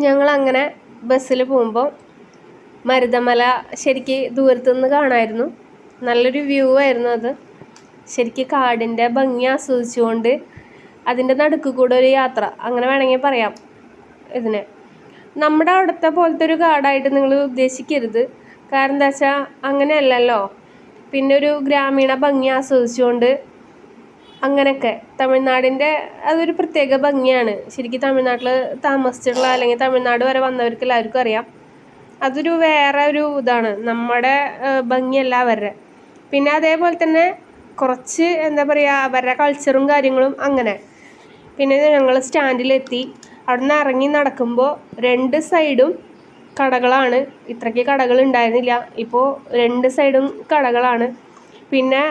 ഞങ്ങൾ അങ്ങനെ ബസ്സിൽ പോകുമ്പോൾ മരുതമല ശരിക്ക് ദൂരത്തു നിന്ന് കാണായിരുന്നു. നല്ലൊരു വ്യൂ ആയിരുന്നു അത്. ശരിക്ക് കാടിന്റെ ഭംഗി ആസ്വദിച്ചുകൊണ്ട് അതിന്റെ നടുക്ക് കൂടെ ഒരു യാത്ര. അങ്ങനെ വേണമെങ്കിൽ പറയാം ഇതിനെ. നമ്മുടെ അവിടുത്തെ പോലത്തെ ഒരു കാടായിട്ട് നിങ്ങൾ ഉദ്ദേശിക്കരുത്. കാരണം എന്താ വെച്ചാൽ അങ്ങനെയല്ലല്ലോ. പിന്നെ ഒരു ഗ്രാമീണ ഭംഗി ആസ്വദിച്ചുകൊണ്ട് അങ്ങനെയൊക്കെ. തമിഴ്നാടിന്റെ അതൊരു പ്രത്യേക ഭംഗിയാണ്. ശരിക്കും തമിഴ്നാട്ടിൽ താമസിച്ചിട്ടുള്ള അല്ലെങ്കിൽ തമിഴ്നാട് വരെ വന്നവർക്ക് എല്ലാവർക്കും അറിയാം. അതൊരു വേറെ ഒരു ഇതാണ്. നമ്മുടെ ഭംഗിയല്ല അവരുടെ. പിന്നെ അതേപോലെ തന്നെ കുറച്ച് എന്താ പറയുക അവരുടെ കൾച്ചറും കാര്യങ്ങളും അങ്ങനെ. പിന്നെ ഞങ്ങൾ സ്റ്റാൻഡിലെത്തി. അവിടെ നിന്ന് ഇറങ്ങി നടക്കുമ്പോൾ രണ്ട് സൈഡും കടകളാണ്. ഇത്രയ്ക്ക് കടകൾ ഉണ്ടായിരുന്നില്ല. ഇപ്പോൾ രണ്ട് സൈഡും കടകളാണ്. പിന്നെ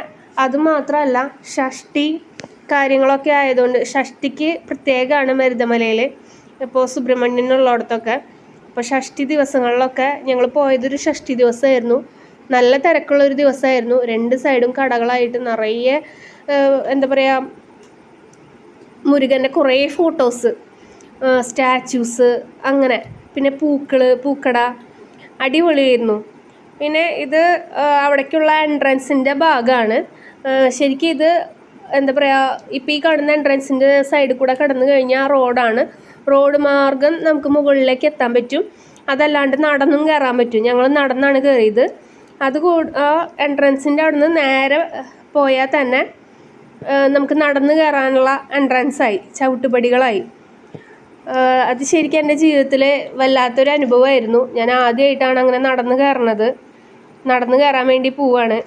അതുമാത്രമല്ല ഷഷ്ടി കാര്യങ്ങളൊക്കെ ആയതുകൊണ്ട് ഷഷ്ടിക്ക് പ്രത്യേകമാണ് മരുതമലയിൽ ഇപ്പോൾ സുബ്രഹ്മണ്യനുള്ളിടത്തൊക്കെ. അപ്പോൾ ഷഷ്ടി ദിവസങ്ങളിലൊക്കെ ഞങ്ങൾ പോയതൊരു ഷഷ്ടി ദിവസമായിരുന്നു നല്ല തിരക്കുള്ളൊരു ദിവസമായിരുന്നു രണ്ട് സൈഡും കടകളായിട്ട് നിറയെ എന്താ പറയുക മുരുകന്റെ കുറേ ഫോട്ടോസ് സ്റ്റാച്യൂസ് അങ്ങനെ. പിന്നെ പൂക്കൾ പൂക്കട അടിപൊളിയായിരുന്നു. പിന്നെ ഇത് അവിടേക്കുള്ള എൻട്രൻസിന്റെ ഭാഗമാണ് ശരിക്കും ഇത് എന്താ പറയുക ഇപ്പോൾ ഈ കാണുന്ന എൻട്രൻസിന്റെ സൈഡിൽ കൂടെ കടന്നു കഴിഞ്ഞാൽ റോഡാണ് റോഡ് മാർഗം നമുക്ക് മുകളിലേക്ക് എത്താൻ പറ്റും. അതല്ലാണ്ട് നടന്നും കയറാൻ പറ്റും. ഞങ്ങൾ നടന്നാണ് കയറിയത് അത് ആ എൻട്രൻസിന്റെ അവിടെ നിന്ന് നേരെ പോയാൽ തന്നെ നമുക്ക് നടന്നു കയറാനുള്ള എൻട്രൻസായി ചവിട്ടുപടികളായി. അത് ശരിക്കും എന്റെ ജീവിതത്തിലെ വല്ലാത്തൊരു അനുഭവമായിരുന്നു. ഞാൻ ആദ്യമായിട്ടാണ് അങ്ങനെ നടന്നു കയറണത് നടന്നു കയറാൻ വേണ്ടി പോവാണ്.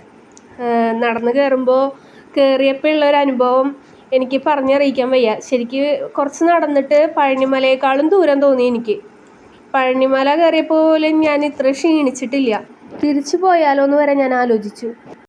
നടന്നു കയറുമ്പോൾ കയറിയപ്പോൾ ഉള്ള ഒരു അനുഭവം എനിക്ക് പറഞ്ഞറിയിക്കാൻ വയ്യ. ശരിക്ക് കുറച്ച് നടന്നിട്ട് പഴനിമലയേക്കാളും ദൂരം തോന്നി എനിക്ക്. പഴനിമല കയറിയപ്പോൾ പോലും ഞാൻ ഇത്ര ക്ഷീണിച്ചിട്ടില്ല. തിരിച്ചു പോയാലോ എന്ന് വരെ ഞാൻ ആലോചിച്ചു.